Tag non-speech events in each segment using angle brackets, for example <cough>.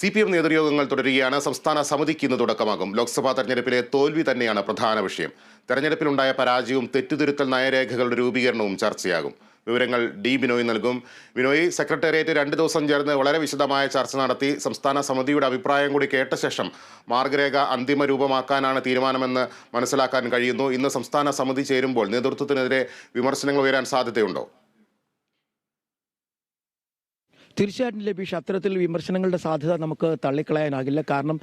C P M നേതൃയോഗങ്ങൾ തുടരുകയാണ്. സംസ്ഥാന സമിതിക്ക് ഇന്ന് തുടക്കമാകും. ലോക്സഭാ തെരഞ്ഞെടുപ്പിലെ തോൽവി തന്നെയാണ് പ്രധാന വിഷയം. തെരഞ്ഞെടുപ്പിലുണ്ടായ പരാജയവും തെറ്റുതിരുത്തൽ നയരേഖകളുടെ രൂപീകരണവും ചർച്ചയാകും. വിവരങ്ങൾ ഡി ബിനോയ് നൽകും. ബിനോയ് സെക്രട്ടേറിയറ്റ് രണ്ട് ദിവസം ചേർന്ന് വളരെ വിശദമായ ചർച്ച നടത്തി. സംസ്ഥാന സമിതിയുടെ അഭിപ്രായം കൂടി കേട്ട ശേഷം മാർഗരേഖ അന്തിമ രൂപമാക്കാനാണ് തീരുമാനമെന്ന് മനസ്സിലാക്കാൻ കഴിയുന്നു. ഇന്ന് സംസ്ഥാന സമിതി ചേരുമ്പോൾ നേതൃത്വത്തിനെതിരെ വിമർശനങ്ങൾ ഉയരാൻ സാധ്യതയുണ്ടോ? തീർച്ചയായിട്ടും ലബീഷ് അത്തരത്തിൽ വിമർശനങ്ങളുടെ സാധ്യത നമുക്ക് തള്ളിക്കളയാനാകില്ല. കാരണം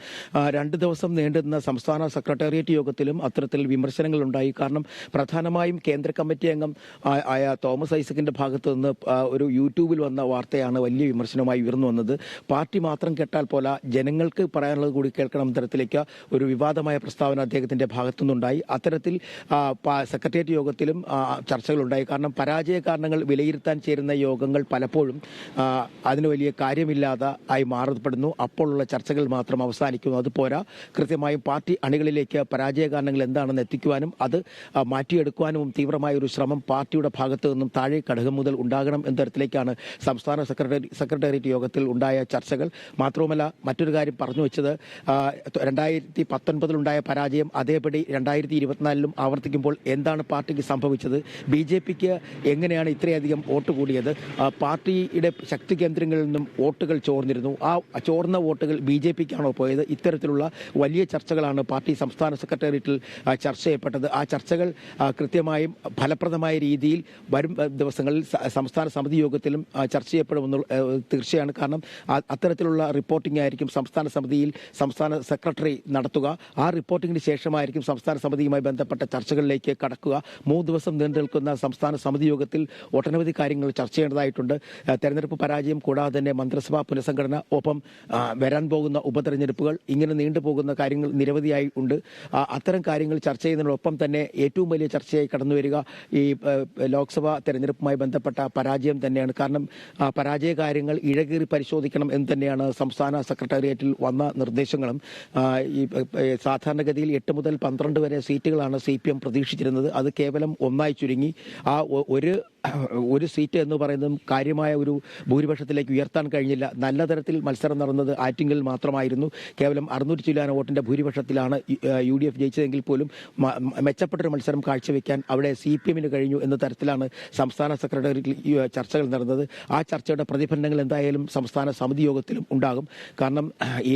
രണ്ട് ദിവസം നീണ്ടുന്ന സംസ്ഥാന സെക്രട്ടേറിയറ്റ് യോഗത്തിലും അത്തരത്തിൽ വിമർശനങ്ങൾ ഉണ്ടായി കാരണം പ്രധാനമായും കേന്ദ്ര കമ്മിറ്റി അംഗം ആയ തോമസ് ഐസക്കിന്റെ ഭാഗത്ത് നിന്ന് ഒരു യൂട്യൂബിൽ വന്ന വാർത്തയാണ് വലിയ വിമർശനമായി ഉയർന്നു വന്നത്. പാർട്ടി മാത്രം കേട്ടാൽ പോലെ ജനങ്ങൾക്ക് പറയാനുള്ളത് കൂടി കേൾക്കണം തരത്തിലേക്ക് ഒരു വിവാദമായ പ്രസ്താവന അദ്ദേഹത്തിന്റെ ഭാഗത്തുനിന്നുണ്ടായി അത്തരത്തിൽ സെക്രട്ടേറിയറ്റ് യോഗത്തിലും ചർച്ചകളുണ്ടായി. കാരണം പരാജയ കാരണങ്ങൾ വിലയിരുത്താൻ ചേരുന്ന യോഗങ്ങൾ പലപ്പോഴും അതിന് വലിയ കാര്യമില്ലാതെ ആയി മാറപ്പെടുന്നു. അപ്പോഴുള്ള ചർച്ചകൾ മാത്രം അവസാനിക്കുന്നു. അതുപോരാ കൃത്യമായും പാർട്ടി അണികളിലേക്ക് പരാജയ കാരണങ്ങൾ എന്താണെന്ന് എത്തിക്കുവാനും അത് മാറ്റിയെടുക്കുവാനും തീവ്രമായ ഒരു ശ്രമം പാർട്ടിയുടെ ഭാഗത്തു നിന്നും താഴെ ഘടകം മുതൽ ഉണ്ടാകണം എന്ന തരത്തിലേക്കാണ് സംസ്ഥാന സെക്രട്ടറി സെക്രട്ടേറിയറ്റ് യോഗത്തിൽ ഉണ്ടായ ചർച്ചകൾ. മാത്രവുമല്ല മറ്റൊരു കാര്യം പറഞ്ഞു വെച്ചത് രണ്ടായിരത്തി പത്തൊൻപതിലുണ്ടായ പരാജയം അതേപടി രണ്ടായിരത്തി ഇരുപത്തിനാലിലും ആവർത്തിക്കുമ്പോൾ എന്താണ് പാർട്ടിക്ക് സംഭവിച്ചത്? ബി ജെ പിക്ക് എങ്ങനെയാണ് ഇത്രയധികം വോട്ട് കൂടിയത്? പാർട്ടിയുടെ ശക്തി കേന്ദ്രങ്ങളിൽ നിന്നും വോട്ടുകൾ ചോർന്നിരുന്നു. ആ ചോർന്ന വോട്ടുകൾ ബി ജെ പിക്കാണോ പോയത്? ഇത്തരത്തിലുള്ള വലിയ ചർച്ചകളാണ് പാർട്ടി സംസ്ഥാന സെക്രട്ടേറിയറ്റിൽ ചർച്ച ചെയ്യപ്പെട്ടത്. ആ ചർച്ചകൾ കൃത്യമായും ഫലപ്രദമായ രീതിയിൽ വരും ദിവസങ്ങളിൽ സംസ്ഥാന സമിതി യോഗത്തിലും ചർച്ച ചെയ്യപ്പെടുമെന്ന് തീർച്ചയാണ്. കാരണം അത്തരത്തിലുള്ള റിപ്പോർട്ടിംഗ് ആയിരിക്കും സംസ്ഥാന സമിതിയിൽ സംസ്ഥാന സെക്രട്ടറി നടത്തുക. ആ റിപ്പോർട്ടിംഗിന് ശേഷമായിരിക്കും സംസ്ഥാന സമിതിയുമായി ബന്ധപ്പെട്ട ചർച്ചകളിലേക്ക് കടക്കുക. മൂന്ന് ദിവസം നീണ്ടു നിൽക്കുന്ന സംസ്ഥാന സമിതി യോഗത്തിൽ ഒട്ടനവധി കാര്യങ്ങൾ ചർച്ച ചെയ്യേണ്ടതായിട്ടുണ്ട്. തെരഞ്ഞെടുപ്പ് പരാജയം കൂടാതെ തന്നെ മന്ത്രിസഭാ പുനഃസംഘടന ഒപ്പം വരാൻ പോകുന്ന ഉപതെരഞ്ഞെടുപ്പുകൾ ഇങ്ങനെ നീണ്ടുപോകുന്ന കാര്യങ്ങൾ നിരവധിയായി ഉണ്ട്. അത്തരം കാര്യങ്ങൾ ചർച്ച ചെയ്യുന്നതിനൊപ്പം തന്നെ ഏറ്റവും വലിയ ചർച്ചയായി കടന്നുവരിക ഈ ലോക്സഭാ തെരഞ്ഞെടുപ്പുമായി ബന്ധപ്പെട്ട പരാജയം തന്നെയാണ്. കാരണം പരാജയ കാര്യങ്ങൾ ഇഴകീറി പരിശോധിക്കണം എന്ന് തന്നെയാണ് സംസ്ഥാന സെക്രട്ടേറിയറ്റിൽ വന്ന നിർദ്ദേശങ്ങളും. ഈ സാധാരണഗതിയിൽ എട്ട് മുതൽ പന്ത്രണ്ട് വരെ സീറ്റുകളാണ് സി പി എം പ്രതീക്ഷിച്ചിരുന്നത്. അത് കേവലം ഒന്നായി ചുരുങ്ങി. ആ ഒരു ഒരു സീറ്റ് എന്ന് പറയുന്നതും കാര്യമായ ഒരു ഭൂരിപക്ഷത്തിലേക്ക് ഉയർത്താൻ കഴിഞ്ഞില്ല. നല്ല തരത്തിൽ മത്സരം നടന്നത് ആറ്റിങ്ങൽ മാത്രമായിരുന്നു. കേവലം അറുന്നൂറ്റി ചില്ലാന വോട്ടിന്റെ ഭൂരിപക്ഷത്തിലാണ് യു ഡി എഫ് ജയിച്ചതെങ്കിൽ പോലും മെച്ചപ്പെട്ടൊരു മത്സരം കാഴ്ചവെക്കാൻ അവിടെ സി പി എമ്മിന് കഴിഞ്ഞു എന്ന തരത്തിലാണ് സംസ്ഥാന സെക്രട്ടറി ചർച്ചകൾ നടന്നത്. ആ ചർച്ചയുടെ പ്രതിഫലനങ്ങൾ എന്തായാലും സംസ്ഥാന സമിതി യോഗത്തിലും ഉണ്ടാകും. കാരണം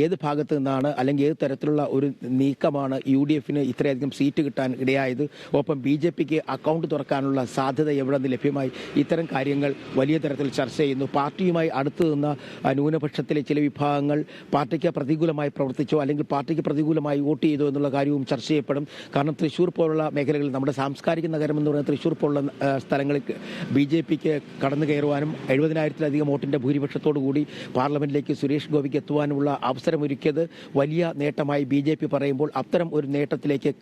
ഏത് ഭാഗത്ത് നിന്നാണ് അല്ലെങ്കിൽ ഏത് തരത്തിലുള്ള ഒരു നീക്കമാണ് യു ഡി എഫിന് ഇത്രയധികം സീറ്റ് കിട്ടാൻ ഇടയായത്? ഒപ്പം ബി ജെ പിക്ക് അക്കൗണ്ട് തുറക്കാനുള്ള സാധ്യത എവിടെ നിന്ന് ലഭ്യമായി? ഇത്തരം കാര്യങ്ങൾ വലിയ തരത്തിൽ ചർച്ച ചെയ്യുന്നു. പാർട്ടിയുമായി അടുത്ത് നിന്ന ന്യൂനപക്ഷത്തിലെ ചില വിഭാഗങ്ങൾ പാർട്ടിക്ക് പ്രതികൂലമായി പ്രവർത്തിച്ചോ അല്ലെങ്കിൽ പാർട്ടിക്ക് പ്രതികൂലമായി വോട്ട് ചെയ്തോ എന്നുള്ള കാര്യവും ചർച്ച ചെയ്യപ്പെടും. കാരണം തൃശ്ശൂർ പോലുള്ള മേഖലകളിൽ നമ്മുടെ സാംസ്കാരിക നഗരം എന്ന് പറയുന്ന തൃശ്ശൂർ പോലുള്ള സ്ഥലങ്ങളിൽ ബി ജെ പിക്ക് കടന്നു കയറുവാനും എഴുപതിനായിരത്തിലധികം വോട്ടിന്റെ ഭൂരിപക്ഷത്തോടു കൂടി പാർലമെന്റിലേക്ക് സുരേഷ് ഗോപിക്ക് എത്തുവാനുമുള്ള അവസരമൊരുക്കിയത് വലിയ നേട്ടമായി ബി ജെ പി പറയുമ്പോൾ അത്തരം ഒരു നേട്ടത്തിലേക്ക്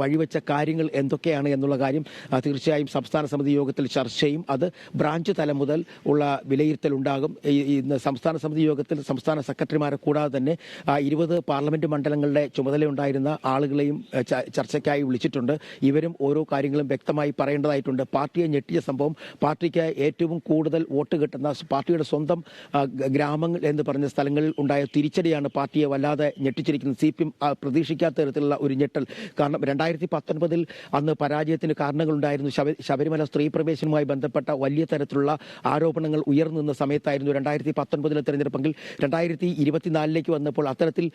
വഴിവെച്ച കാര്യങ്ങൾ എന്തൊക്കെയാണ് എന്നുള്ള കാര്യം തീർച്ചയായും സംസ്ഥാന സമിതി യോഗത്തിൽ ചർച്ച ചെയ്യും. അത് ബ്രാഞ്ച് തലം മുതൽ ഉള്ള വിലയിരുത്തൽ ഈ ഇന്ന് സംസ്ഥാന സമിതി യോഗത്തിൽ സംസ്ഥാന സെക്രട്ടറിമാരെ കൂടാതെ തന്നെ ഇരുപത് പാർലമെന്റ് മണ്ഡലങ്ങളുടെ ചുമതലയുണ്ടായിരുന്ന ആളുകളെയും ചർച്ചയ്ക്കായി വിളിച്ചിട്ടുണ്ട്. ഇവരും ഓരോ കാര്യങ്ങളും വ്യക്തമായി പറയേണ്ടതായിട്ടുണ്ട്. പാർട്ടിയെ ഞെട്ടിയ സംഭവം പാർട്ടിക്ക് ഏറ്റവും കൂടുതൽ വോട്ട് കിട്ടുന്ന പാർട്ടിയുടെ സ്വന്തം ഗ്രാമങ്ങൾ എന്ന് പറഞ്ഞ സ്ഥലങ്ങളിൽ ഉണ്ടായ തിരിച്ചടിയാണ് പാർട്ടിയെ വല്ലാതെ ഞെട്ടിച്ചിരിക്കുന്നത്. സി പി എം പ്രതീക്ഷിക്കാത്ത തരത്തിലുള്ള ഒരു ഞെട്ടൽ. കാരണം രണ്ടായിരത്തി പത്തൊൻപതിൽ അന്ന് പരാജയത്തിന് കാരണങ്ങളുണ്ടായിരുന്നു. ശബ- ശബരിമല സ്ത്രീ പ്രവേശനവുമായി ബന്ധപ്പെട്ട വലിയ തരത്തിലുള്ള ആരോപണങ്ങൾ ഉയർന്നു നിന്ന സമയത്തായിരുന്നു രണ്ടായിരത്തി പത്തൊൻപതിലെ തെരഞ്ഞെടുപ്പെങ്കിൽ രണ്ടായിരത്തി ഇരുപത്തിനാലിലേക്ക് വന്നപ്പോൾ അത്തരത്തിൽ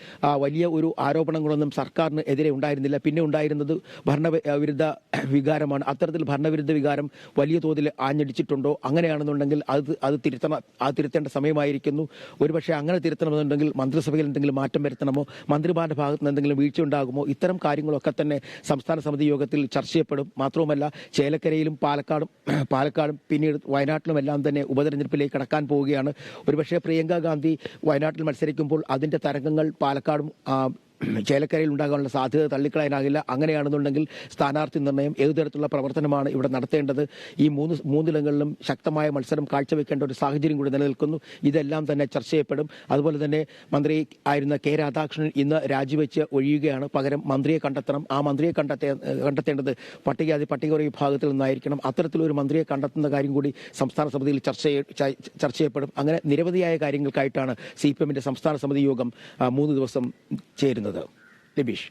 വലിയ ഒരു ആരോപണങ്ങളൊന്നും സർക്കാരിന് എതിരെ ഉണ്ടായിരുന്നില്ല. പിന്നെ ഉണ്ടായിരുന്നത് ഭരണവിരുദ്ധ വികാരമാണ്. അത്തരത്തിൽ ഭരണവിരുദ്ധ വികാരം വലിയ തോതിൽ ആഞ്ഞടിച്ചിട്ടുണ്ടോ? അങ്ങനെയാണെന്നുണ്ടെങ്കിൽ അത് അത് തിരുത്തണം അത് തിരുത്തേണ്ട സമയമായിരിക്കുന്നു. ഒരുപക്ഷെ അങ്ങനെ തിരുത്തണമെന്നുണ്ടെങ്കിൽ മന്ത്രിസഭയിൽ എന്തെങ്കിലും മാറ്റം വരുത്തണമോ? മന്ത്രിമാരുടെ ഭാഗത്ത് നിന്ന് എന്തെങ്കിലും വീഴ്ച ഉണ്ടാകുമോ? ഇത്തരം കാര്യങ്ങളൊക്കെ തന്നെ സംസ്ഥാന സമിതി യോഗത്തിൽ ചർച്ച ചെയ്യപ്പെടും. മാത്രവുമല്ല ചേലക്കരയിലും പാലക്കാടും പാലക്കാടും പിന്നീട് വയനാട്ടിലും എല്ലാം തന്നെ ഉപതെരഞ്ഞെടുപ്പിലേക്ക് കടക്കാൻ പോവുകയാണ്. ഒരുപക്ഷെ പ്രിയങ്ക ഗാന്ധി വയനാട്ടിൽ മത്സരിക്കുമ്പോൾ അതിന്റെ തരംഗങ്ങൾ പാലക്കാടും <clears throat> ചേലക്കരയിൽ ഉണ്ടാകാനുള്ള സാധ്യത തള്ളിക്കളയാനാകില്ല. അങ്ങനെയാണെന്നുണ്ടെങ്കിൽ സ്ഥാനാർത്ഥി നിർണയം ഏതു തരത്തിലുള്ള പ്രവർത്തനമാണ് ഇവിടെ നടത്തേണ്ടത്? ഈ മൂന്ന് മൂന്നിടങ്ങളിലും ശക്തമായ മത്സരം കാഴ്ചവെക്കേണ്ട ഒരു സാഹചര്യം കൂടി നിലനിൽക്കുന്നു. ഇതെല്ലാം തന്നെ ചർച്ച ചെയ്യപ്പെടും. അതുപോലെ തന്നെ മന്ത്രി ആയിരുന്ന കെ രാധാകൃഷ്ണൻ ഇന്ന് രാജിവെച്ച് ഒഴിയുകയാണ്. പകരം മന്ത്രിയെ കണ്ടെത്തണം. ആ മന്ത്രിയെ കണ്ടെത്തേ കണ്ടെത്തേണ്ടത് പട്ടികജാതി പട്ടികവർഗ വിഭാഗത്തിൽ നിന്നായിരിക്കണം. അത്തരത്തിലൊരു മന്ത്രിയെ കണ്ടെത്തുന്ന കാര്യം കൂടി സംസ്ഥാന സമിതിയിൽ ചർച്ച ചർച്ച ചെയ്യപ്പെടും. അങ്ങനെ നിരവധിയായ കാര്യങ്ങൾക്കായിട്ടാണ് സി പി എമ്മിന്റെ സംസ്ഥാന സമിതി യോഗം മൂന്ന് ദിവസം ചേരുന്നത്. ലബീഷ്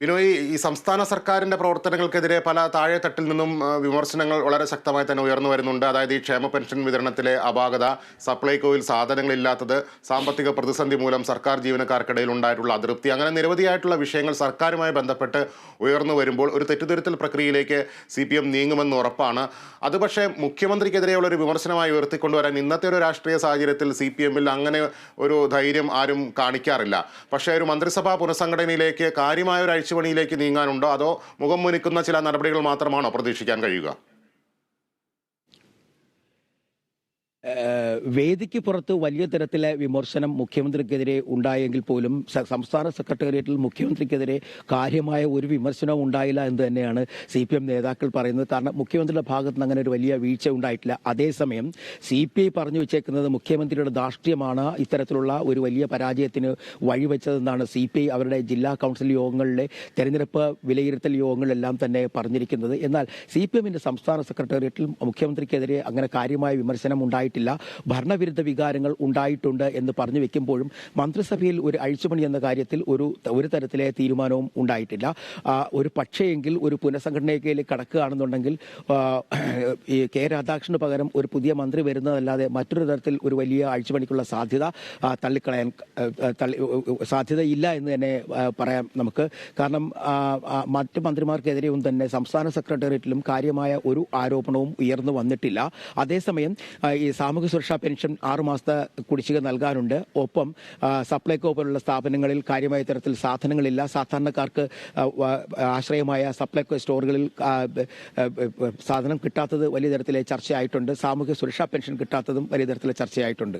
ബിനോയ് ഈ സംസ്ഥാന സർക്കാരിന്റെ പ്രവർത്തനങ്ങൾക്കെതിരെ പല താഴെത്തട്ടിൽ നിന്നും വിമർശനങ്ങൾ വളരെ ശക്തമായി തന്നെ ഉയർന്നു വരുന്നുണ്ട്. അതായത് ഈ ക്ഷേമ പെൻഷൻ വിതരണത്തിലെ അപാകത സപ്ലൈകോയിൽ സാധനങ്ങളില്ലാത്തത് സാമ്പത്തിക പ്രതിസന്ധി മൂലം സർക്കാർ ജീവനക്കാർക്കിടയിൽ ഉണ്ടായിട്ടുള്ള അതൃപ്തി അങ്ങനെ നിരവധിയായിട്ടുള്ള വിഷയങ്ങൾ സർക്കാരുമായി ബന്ധപ്പെട്ട് ഉയർന്നു വരുമ്പോൾ ഒരു തെറ്റിദ്ധരുത്തൽ പ്രക്രിയയിലേക്ക് സി പി എം നീങ്ങുമെന്ന് ഉറപ്പാണ്. അത് പക്ഷേ മുഖ്യമന്ത്രിക്കെതിരെയുള്ള ഒരു വിമർശനമായി ഉയർത്തിക്കൊണ്ടുവരാൻ ഇന്നത്തെ ഒരു രാഷ്ട്രീയ സാഹചര്യത്തിൽ സി പി എമ്മിൽ അങ്ങനെ ഒരു ധൈര്യം ആരും കാണിക്കാറില്ല. പക്ഷേ ഒരു മന്ത്രിസഭാ പുനഃസംഘടനയിലേക്ക് കാര്യമായ ഒരു അഴിച്ചുപണിയിലേക്ക് നീങ്ങാനുണ്ടോ? അതോ മുഖം മുനിക്കുന്ന ചില നടപടികൾ മാത്രമാണോ പ്രതീക്ഷിക്കാൻ കഴിയുക? വേദിക്ക് പുറത്ത് വലിയ തരത്തിലെ വിമർശനം മുഖ്യമന്ത്രിക്കെതിരെ ഉണ്ടായെങ്കിൽ പോലും സംസ്ഥാന സെക്രട്ടേറിയറ്റിൽ മുഖ്യമന്ത്രിക്കെതിരെ കാര്യമായ ഒരു വിമർശനവും ഉണ്ടായില്ല എന്ന് തന്നെയാണ് സി പി എം നേതാക്കൾ പറയുന്നത്. കാരണം മുഖ്യമന്ത്രിയുടെ ഭാഗത്ത് നിന്ന് അങ്ങനെ ഒരു വലിയ വീഴ്ച ഉണ്ടായിട്ടില്ല. അതേസമയം സി പി ഐ പറഞ്ഞു വെച്ചേക്കുന്നത് മുഖ്യമന്ത്രിയുടെ ധാർഷ്ട്യമാണ് ഇത്തരത്തിലുള്ള ഒരു വലിയ പരാജയത്തിന് വഴിവെച്ചതെന്നാണ് സി പി ഐ അവരുടെ ജില്ലാ കൗൺസിൽ യോഗങ്ങളിലെ തെരഞ്ഞെടുപ്പ് വിലയിരുത്തൽ യോഗങ്ങളിലെല്ലാം തന്നെ പറഞ്ഞിരിക്കുന്നത്. എന്നാൽ സി പി എമ്മിന്റെ സംസ്ഥാന സെക്രട്ടേറിയറ്റിൽ മുഖ്യമന്ത്രിക്കെതിരെ അങ്ങനെ കാര്യമായ വിമർശനം ഉണ്ടായിട്ടില്ല. ഭരണവിരുദ്ധ വികാരങ്ങൾ ഉണ്ടായിട്ടുണ്ട് എന്ന് പറഞ്ഞു വെക്കുമ്പോഴും മന്ത്രിസഭയിൽ ഒരു അഴിച്ചുപണി എന്ന കാര്യത്തിൽ ഒരു ഒരു തരത്തിലെ തീരുമാനവും ഉണ്ടായിട്ടില്ല. ഒരു പക്ഷേയെങ്കിൽ ഒരു പുനഃസംഘടനയിലേക്ക് കടക്കുകയാണെന്നുണ്ടെങ്കിൽ ഈ കെ രാധാകൃഷ്ണന് പകരം ഒരു പുതിയ മന്ത്രി വരുന്നതല്ലാതെ മറ്റൊരു തരത്തിൽ ഒരു വലിയ അഴിച്ചുപണിക്കുള്ള സാധ്യത തള്ളിക്കളയാൻ തള്ളി സാധ്യതയില്ല എന്ന് തന്നെ പറയാം നമുക്ക്. കാരണം മറ്റ് മന്ത്രിമാർക്കെതിരെയും തന്നെ സംസ്ഥാന സെക്രട്ടേറിയറ്റിലും കാര്യമായ ഒരു ആരോപണവും ഉയർന്നു വന്നിട്ടില്ല. അതേസമയം ഈ സാമൂഹ്യ സുരക്ഷാ പെൻഷൻ ആറുമാസത്തെ കുടിശ്ശിക നൽകാനുണ്ട്. ഒപ്പം സപ്ലൈകോ പോലുള്ള സ്ഥാപനങ്ങളിൽ കാര്യമായ തരത്തിൽ സാധനങ്ങളില്ല. സാധാരണക്കാർക്ക് ആശ്രയമായ സപ്ലൈകോ സ്റ്റോറുകളിൽ സാധനം കിട്ടാത്തത് വലിയ തരത്തിലെ ചർച്ചയായിട്ടുണ്ട്. സാമൂഹ്യ സുരക്ഷാ പെൻഷൻ കിട്ടാത്തതും വലിയ തരത്തിലെ ചർച്ചയായിട്ടുണ്ട്.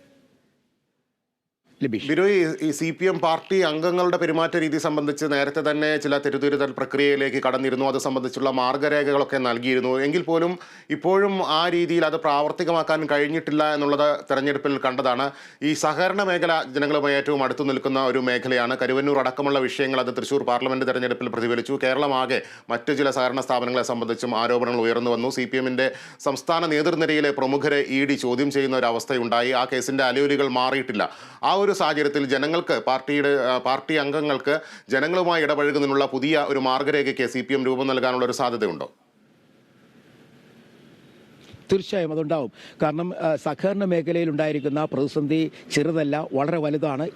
ബിനോയ് ഈ സി പി എം പാർട്ടി അംഗങ്ങളുടെ പെരുമാറ്റ രീതി സംബന്ധിച്ച് നേരത്തെ തന്നെ ചില തെരുതിരുത്തൽ പ്രക്രിയയിലേക്ക് കടന്നിരുന്നു. അത് സംബന്ധിച്ചുള്ള മാർഗരേഖകളൊക്കെ നൽകിയിരുന്നു. എങ്കിൽ പോലും ഇപ്പോഴും ആ രീതിയിൽ അത് പ്രാവർത്തികമാക്കാൻ കഴിഞ്ഞിട്ടില്ല എന്നുള്ളത് തെരഞ്ഞെടുപ്പിൽ കണ്ടതാണ്. ഈ സഹകരണ മേഖല ജനങ്ങളുമായി ഏറ്റവും അടുത്തു നിൽക്കുന്ന ഒരു മേഖലയാണ്. കരുവന്നൂർ അടക്കമുള്ള വിഷയങ്ങൾ അത് തൃശൂർ പാർലമെന്റ് തെരഞ്ഞെടുപ്പിൽ പ്രതിഫലിച്ചു. കേരളമാകെ മറ്റു ചില സഹകരണ സ്ഥാപനങ്ങളെ സംബന്ധിച്ചും ആരോപണങ്ങൾ ഉയർന്നു വന്നു. സി പി എമ്മിന്റെ സംസ്ഥാന നേതൃനിരയിലെ പ്രമുഖരെ ഇ ഡി ചോദ്യം ചെയ്യുന്ന ഒരു അവസ്ഥയുണ്ടായി. ആ കേസിന്റെ അലയൊലികൾ മാറിയിട്ടില്ല. ആ സാഹചര്യത്തിൽ ജനങ്ങൾക്ക് പാർട്ടിയുടെ പാർട്ടി അംഗങ്ങൾക്ക് ജനങ്ങളുമായി ഇടപഴകുന്നതിനുള്ള പുതിയ ഒരു മാർഗരേഖയ്ക്ക് സി രൂപം നൽകാനുള്ള ഒരു സാധ്യതയുണ്ടോ? തീർച്ചയായും അതുണ്ടാവും. കാരണം സഹകരണ മേഖലയിൽ ഉണ്ടായിരിക്കുന്ന പ്രതിസന്ധി ചെറുതല്ല വളരെ വലുതാണ്.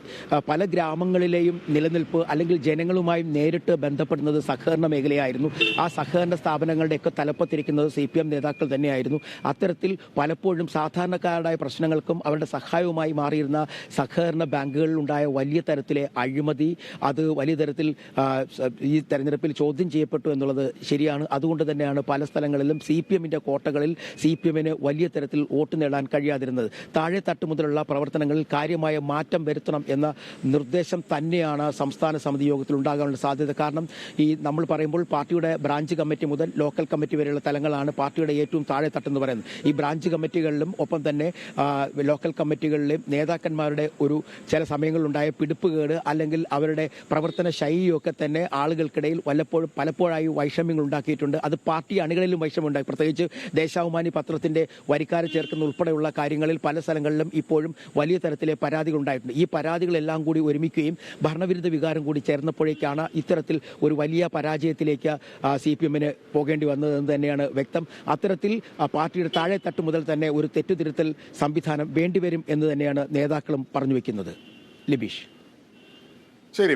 പല ഗ്രാമങ്ങളിലെയും നിലനിൽപ്പ് അല്ലെങ്കിൽ ജനങ്ങളുമായും നേരിട്ട് ബന്ധപ്പെടുന്നത് സഹകരണ മേഖലയായിരുന്നു. ആ സഹകരണ സ്ഥാപനങ്ങളുടെയൊക്കെ തലപ്പത്തിരിക്കുന്നത് സി പി എം നേതാക്കൾ തന്നെയായിരുന്നു. അത്തരത്തിൽ പലപ്പോഴും സാധാരണക്കാരുടെ പ്രശ്നങ്ങൾക്കും അവരുടെ സഹായവുമായി മാറിയിരുന്ന സഹകരണ ബാങ്കുകളിൽ ഉണ്ടായ വലിയ തരത്തിലെ അഴിമതി അത് വലിയ തരത്തിൽ ഈ തെരഞ്ഞെടുപ്പിൽ ചോദ്യം ചെയ്യപ്പെട്ടു എന്നുള്ളത് ശരിയാണ്. അതുകൊണ്ട് തന്നെയാണ് പല സ്ഥലങ്ങളിലും സി പി എമ്മിന്റെ കോട്ടകളിൽ സി പി എമ്മിന് വലിയ തരത്തിൽ വോട്ട് നേടാൻ കഴിയാതിരുന്നത്. താഴെ തട്ട് മുതലുള്ള പ്രവർത്തനങ്ങളിൽ കാര്യമായ മാറ്റം വരുത്തണം എന്ന നിർദ്ദേശം തന്നെയാണ് സംസ്ഥാന സമിതി യോഗത്തിൽ ഉണ്ടാകാനുള്ള സാധ്യത. കാരണം ഈ നമ്മൾ പറയുമ്പോൾ പാർട്ടിയുടെ ബ്രാഞ്ച് കമ്മിറ്റി മുതൽ ലോക്കൽ കമ്മിറ്റി വരെയുള്ള തലങ്ങളാണ് പാർട്ടിയുടെ ഏറ്റവും താഴെ തട്ടെന്ന് പറയുന്നത്. ഈ ബ്രാഞ്ച് കമ്മിറ്റികളിലും ഒപ്പം തന്നെ ലോക്കൽ കമ്മിറ്റികളിലെയും നേതാക്കന്മാരുടെ ഒരു ചില സമയങ്ങളിലുണ്ടായ പിടിപ്പുകേട് അല്ലെങ്കിൽ അവരുടെ പ്രവർത്തന ശൈലിയൊക്കെ തന്നെ ആളുകൾക്കിടയിൽ വല്ലപ്പോഴും പലപ്പോഴായി വൈഷമ്യങ്ങൾ ഉണ്ടാക്കിയിട്ടുണ്ട്. അത് പാർട്ടി അണികളിലും വൈഷമ്യം ഉണ്ടായി പ്രത്യേകിച്ച് ദേശാഭിമാനി പത്രത്തിന്റെ വരിക്കാരെ ചേർക്കുന്ന ഉൾപ്പെടെയുള്ള കാര്യങ്ങളിൽ പല സ്ഥലങ്ങളിലും ഇപ്പോഴും വലിയ തരത്തിലെ പരാതികൾ ഉണ്ടായിട്ടുണ്ട് ഈ പരാതികളെല്ലാം കൂടി ഒരുമിക്കുകയും ഭരണവിരുദ്ധ വികാരം കൂടി ചേർന്നപ്പോഴേക്കാണ് ഇത്തരത്തിൽ ഒരു വലിയ പരാജയത്തിലേക്ക് സി പി എമ്മിന് പോകേണ്ടി വന്നതെന്ന് തന്നെയാണ് വ്യക്തം. അത്തരത്തിൽ പാർട്ടിയുടെ താഴെ തട്ട് മുതൽ തന്നെ ഒരു തെറ്റുതിരുത്തൽ സംവിധാനം വേണ്ടിവരും എന്ന് തന്നെയാണ് നേതാക്കളും പറഞ്ഞു വെക്കുന്നത്. ലിബീഷ്. ശരി